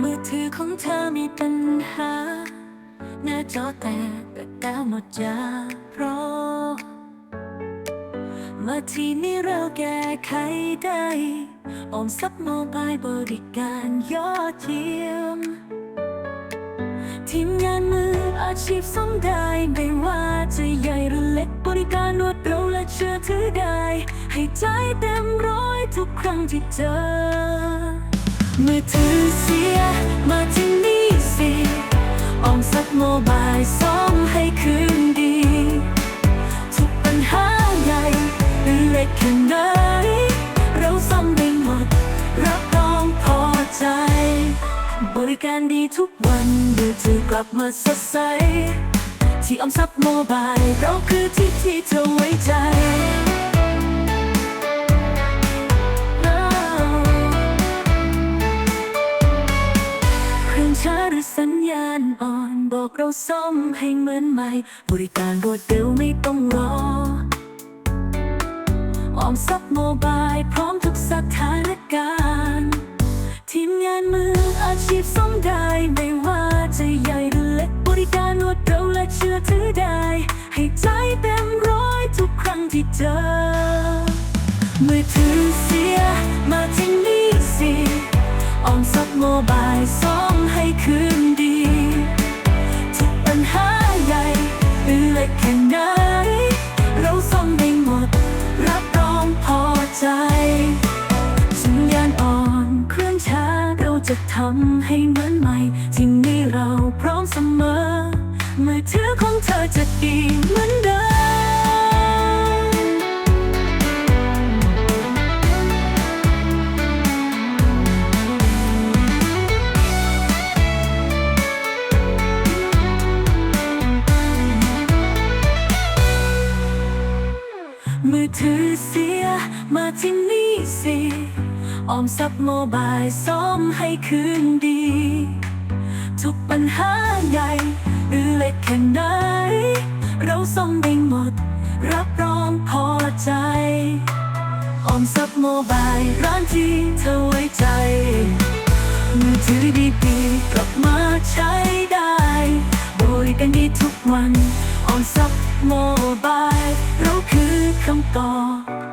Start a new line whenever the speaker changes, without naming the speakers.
มือถือของเธอมีปัญหา หน้าจอแตกแต่ดาวหมดยาเพราะมาทีนี่เราแก้ไขได้อมทรัพย์โมบายบริการยอดเยี่ยม ทีมงานมืออาชีพสมได้ไม่ว่าจะใหญ่หรือเล็กบริการรวดเร็วและเชื่อถือได้ ให้ใจเต็มร้อยทุกครั้งที่เจอ มื่อถือเสียมาที่นี่สิออมทรัพย์โมบายซ่อมให้คืนดี ทุกปัญหาใหญ่หรือเล็กแค่ไหนเราซ่อมได้หมด รับรองพอใจ บริการดีทุกวันมือถือกลับมาสดใส ที่ออมทรัพย์โมบายเราคือที่ที่เธอไว้ใจ ช้าหรือสัญญาณอ่อนบอกเราซ่อมให้เหมือนใหม่ บริการรวดเร็วไม่ต้องรอ ออมทรัพย์โมบายพร้อมทุกสถานการณ์ ทีมงานมืออาชีพซ่อมได้ไม่ว่าจะใหญ่หรือเล็ก บริการรวดเร็วและเชื่อถือได้ ให้ใจเต็มร้อยทุกครั้งที่เจอมือถือเสียมาที่นี่สิออมทรัพย์โมบาย ทำให้เหมือนใหม่ ที่นี่เราพร้อมเสมอ มือถือของเธอจะดีเหมือนเดิมมือถือเสียมาที่นี่สิ ออมทรัพย์โมบายซ่อมให้คืนดี ทุกปัญหาใหญ่หรือเล็กแค่ไหน เราซ่อมได้หมด รับรองพอใจ ออมทรัพย์โมบายร้านที่เธอไว้ใจ มือถือดีๆกลับมาใช้ได้บริการดีทุกวัน ออมทรัพย์โมบายเราคือคำตอบ